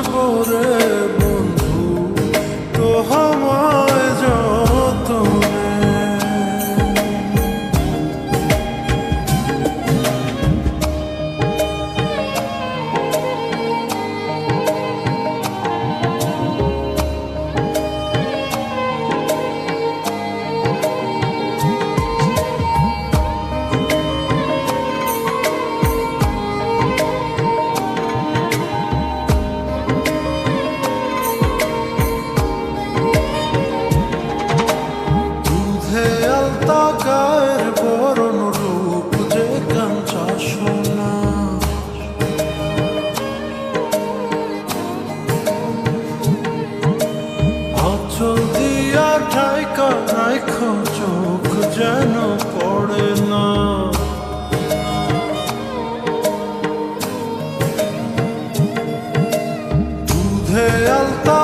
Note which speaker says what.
Speaker 1: borders রাখো চোখ যেন পড়ে না। দুধে আলতা